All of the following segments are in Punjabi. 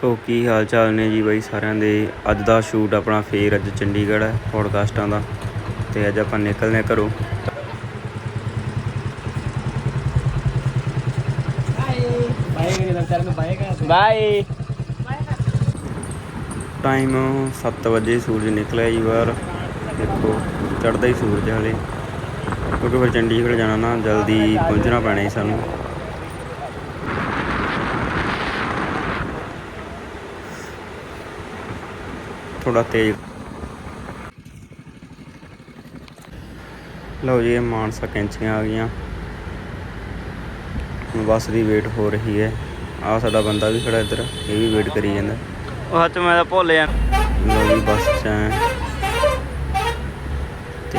ਸੋ ਕੀ ਹਾਲ ਚਾਲ ਨੇ ਜੀ ਬਾਈ ਸਾਰਿਆਂ ਦੇ? ਅੱਜ ਦਾ ਸ਼ੂਟ ਆਪਣਾ ਫੇਰ ਅੱਜ ਚੰਡੀਗੜ੍ਹ ਹੈ ਪੋਡਕਾਸਟਾਂ ਦਾ। ਤੇ ਅੱਜ ਆਪਾਂ ਨਿਕਲਦੇ ਹਾਂ ਘਰੋਂ। ਬਾਏ। ਟਾਈਮ 7 ਵਜੇ ਸੂਰਜ ਨਿਕਲਿਆ ਜੀ ਬਾਹਰ। ਦੇਖੋ, ਚੜ੍ਹਦਾ ਹੀ ਸੂਰਜ ਹਲੇ। ਕਿਉਂਕਿ ਫਿਰ ਚੰਡੀਗੜ੍ਹ ਜਾਣਾ ਨਾ, ਜਲਦੀ ਪਹੁੰਚਣਾ ਪੈਣਾ ਜੀ ਸਾਨੂੰ। ਥੋੜਾ ਤੇਜ਼। ਲਓ ਜੀ ਇਹ ਮਾਨਸਾ ਕੈਂਚੀਆਂ ਆ ਗਈਆਂ। ਹੁਣ ਬੱਸ ਦੀ ਵੇਟ ਹੋ ਰਹੀ ਹੈ। ਆ ਸਾਡਾ ਬੰਦਾ ਵੀ ਖੜਾ ਇੱਧਰ ਇਹ ਵੀ ਵੇਟ ਕਰੀ ਜਾਂਦਾ। ਉਹ ਹੱਥ ਮੈਂ ਤਾਂ ਭੁੱਲ ਜਾਂ ਲਓ ਜੀ ਬੱਸ ਚ ਤੇ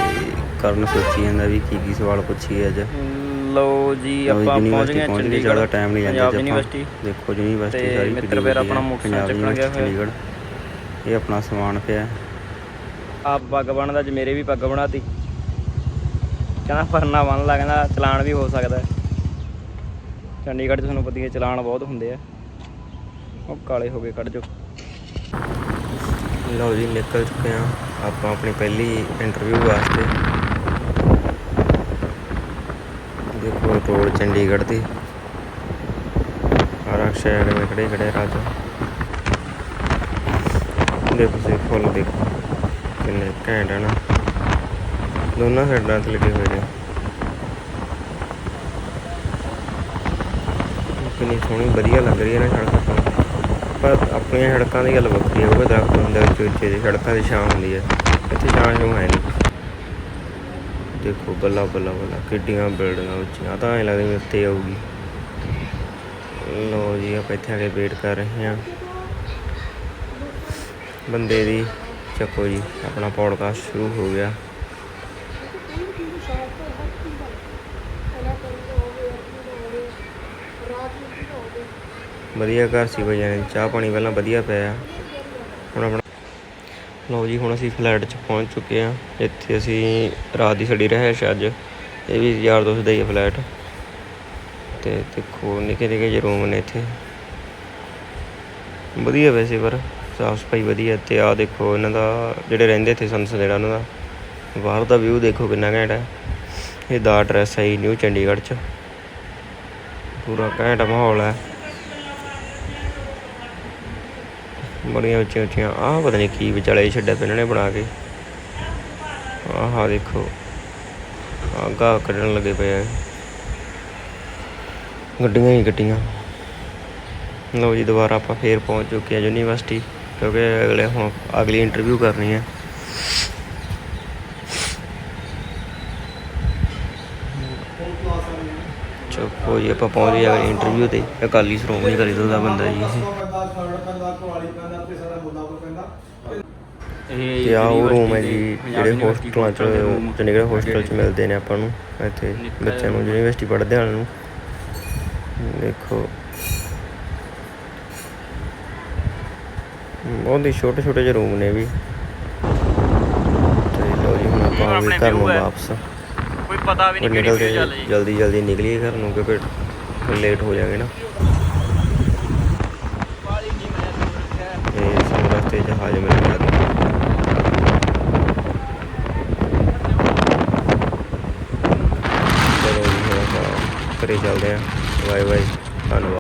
ਕਰਨ ਸੋਚੀ ਜਾਂਦਾ ਵੀ ਕੀ ਕੀ ਸਵਾਲ ਪੁੱਛੀਏ ਅੱਜ। ਲਓ ਜੀ ਆਪਾਂ ਪਹੁੰਚ ਗਏ ਚੰਡੀਗੜ੍ਹ। ਜ਼ਿਆਦਾ ਟਾਈਮ ਨਹੀਂ ਅੱਜ ਆਪਾਂ। ਦੇਖੋ ਯੂਨੀਵਰਸਿਟੀ ਤੇ ਸਾਰੀ ਮਿੱਤਰ ਫਿਰ ਹੋਈ ਆਪਣਾ ਪੰਜਾਬ ਚੱਕਣ ਗਿਆ ਹੋਇਆ। ਇਹ ਆਪਣਾ ਸਮਾਨ ਪਿਆ। ਆਪ ਪੱਗ ਬਣਦਾ ਅੱਜ ਮੇਰੇ ਵੀ ਪੱਗ ਬਣਾਤੀ ਕਹਿੰਦਾ ਪਰਨਾ ਬੰਨ ਲਾ ਕਹਿੰਦਾ ਚਲਾਨ ਵੀ ਹੋ ਸਕਦਾ। ਚੰਡੀਗੜ੍ਹ 'ਚ ਤੁਹਾਨੂੰ ਪਤਾ ਹੀ ਚਲਾਨ ਬਹੁਤ ਹੁੰਦੇ ਆ। ਉਹ ਕਾਲੇ ਹੋ ਗਏ ਕੱਢ ਜੋ। ਲਓ ਜੀ ਨਿਕਲ ਚੁੱਕੇ ਆ ਆਪਾਂ ਆਪਣੀ ਪਹਿਲੀ ਇੰਟਰਵਿਊ ਵਾਸਤੇ। ਦੇਖੋ ਰੋਡ ਚੰਡੀਗੜ੍ਹ ਦੀ। ਆਰਕ ਸ਼ਹਿਰ ਵਿੱਚ ਖੜੇ ਖੜੇ ਰਾਜਾ। ਦੇਖੋ ਸੇ ਫੁੱਲ ਦੇਖੋ। ਕਿੰਨੇ ਘੈਂਟ ਹੈ ਨਾ। ਦੋਨਾਂ ਸਾਈਡਾਂ ਤੇ ਲੱਗੇ ਹੋਏ ਨੇ। ਕਿੰਨੀ ਸੋਹਣੀ, ਵਧੀਆ ਲੱਗ ਰਹੀ ਹੈ ਨਾ ਸੜਕ ਤਾਂ। ਪਰ ਆਪਣੀਆਂ ਸੜਕਾਂ ਦੀ ਗੱਲ ਵੱਖਰੀ ਹੈ ਉਹ ਦਰਖਤ ਹੁੰਦੇ ਉੱਚੇ ਉੱਚੇ ਦੀ ਸੜਕਾਂ ਦੀ ਛਾਂ ਹੁੰਦੀ ਹੈ ਇੱਥੇ ਛਾਂ ਛੂੰ ਹੈ ਨਹੀਂ। ਦੇਖੋ, ਬੱਲਾ ਬੱਲਾ ਬੱਲਾ, ਕਿੱਡੀਆਂ ਬਿਲਡਿੰਗਾਂ ਉੱਚੀਆਂ। ਤਾਂ ਐਂ ਲੱਗਦਾ ਵੀ ਉੱਤੇ ਆਊਗੀ। ਲੋ ਜੀ, ਆਪਾਂ ਇੱਥੇ ਆ ਕੇ ਵੇਟ ਕਰ ਰਹੇ ਹਾਂ। ਬੰਦੇ ਦੀ। ਚੱਕੋ ਜੀ, ਆਪਣਾ ਪੌਡਕਾਸਟ ਸ਼ੁਰੂ ਹੋ ਗਿਆ। ਵਧੀਆ ਘਰ ਸੀ ਬਈ ਜਾਨੇ ਚਾਹ ਪਾਣੀ ਪਹਿਲਾਂ ਵਧੀਆ ਪਿਆ। ਹੁਣ ਆਪਣਾ ਲਓ ਜੀ, ਹੁਣ ਅਸੀਂ ਫਲੈਟ 'ਚ ਪਹੁੰਚ ਚੁੱਕੇ ਆ ਇੱਥੇ ਅਸੀਂ ਰਾਤ ਦੀ ਸੜੀ ਰਹਿਸ਼ ਅੱਜ। ਇਹ ਵੀ ਯਾਰ ਦੋਸਤ ਦਾ ਹੀ ਫਲੈਟ ਤੇ ਦੇਖੋ ਨਿੱਕੇ ਨਿੱਕੇ ਜਿਹੇ ਰੂਮ ਨੇ ਇੱਥੇ। ਵਧੀਆ ਵੈਸੇ ਪਰ। ਸਾਫ਼ ਸਫ਼ਾਈ ਵਧੀਆ ਤੇ ਆਹ ਦੇਖੋ ਇਹਨਾਂ ਦਾ ਜਿਹੜੇ ਰਹਿੰਦੇ ਇੱਥੇ ਸੰਸ ਜਿਹੜਾ ਉਹਨਾਂ ਦਾ, ਬਾਹਰ ਦਾ ਵਿਊ ਦੇਖੋ ਕਿੰਨਾ ਘੈਂਟ ਹੈ। ਇਹ ਦਾ ਐਡਰੈਸ ਹੈ ਨਿਊ ਚੰਡੀਗੜ੍ਹ 'ਚ। ਪੂਰਾ ਘੈਂਟ ਮਾਹੌਲ ਹੈ। ਬੜੀਆਂ ਉੱਚੀਆਂ ਉੱਚੀਆਂ, ਆਹ ਪਤਾ ਨਹੀਂ ਕੀ ਵਿਚਾਲੇ ਛੱਡਿਆ ਪਿਆ ਇਹਨਾਂ ਨੇ ਬਣਾ ਕੇ। ਆਹ ਦੇਖੋ, ਆਹ ਕੱਢਣ ਲੱਗੇ ਪਏ ਆ। ਗੱਡੀਆਂ ਹੀ ਗੱਡੀਆਂ। ਲਓ ਜੀ, ਦੁਬਾਰਾ ਆਪਾਂ ਫੇਰ ਪਹੁੰਚ ਚੁੱਕੇ ਹਾਂ ਯੂਨੀਵਰਸਿਟੀ। ਕਿਉਂਕਿ ਅਗਲੇ ਹੁਣ ਅਗਲੀ ਇੰਟਰਵਿਊ ਕਰਨੀ ਹੈ। ਚੁੱਪ ਜੀ ਆਪਾਂ ਪਹੁੰਚ ਗਏ ਅਗਲੀ ਇੰਟਰਵਿਊ ਤੇ। ਅਕਾਲੀ ਸ਼੍ਰੋਮਣੀ ਦਲ ਦਾ ਬੰਦਾ ਜੀ ਇਹ। ਇਹ ਤੇ ਆ ਉਹ ਰੂਮ ਹੈ ਜੀ ਜਿਹੜੇ ਹੋਸਟਲਾਂ ਚ ਚੰਡੀਗੜ੍ਹ ਹੋਸਟਲ ਚ ਮਿਲਦੇ ਨੇ ਆਪਾਂ ਨੂੰ ਇੱਥੇ ਬੱਚਿਆਂ ਨੂੰ ਯੂਨੀਵਰਸਿਟੀ ਪੜ੍ਹਦੇ ਵਾਲਿਆਂ ਨੂੰ। ਦੇਖੋ। ਬਹੁਤ ਹੀ ਛੋਟੇ ਛੋਟੇ ਜਿਹੇ ਰੂਮ ਨੇ ਵੀ। ਤੇ ਲੋ ਜੀ ਹੁਣ ਆਪਾਂ ਆ ਗਏ ਘਰ ਨੂੰ ਵਾਪਸ। ਕੋਈ ਪਤਾ ਵੀ ਫਿਰ ਨਿਕਲਦੇ ਜਲਦੀ ਜਲਦੀ ਨਿਕਲੀਏ ਘਰ ਨੂੰ ਕਿਉਂਕਿ ਲੇਟ ਹੋ ਜਾਵਾਂਗੇ ਨਾ। ਤੇ ਸਾਨੂੰ ਰਸਤੇ ਜਹਾਜ਼ ਮਿਲ ਗਿਆ। ਚਲੋ ਜੀ ਹੁਣ ਆਪਾਂ ਘਰੇ ਚੱਲਦੇ ਆਂ ਬਾਏ ਬਾਏ ਧੰਨਵਾਦ।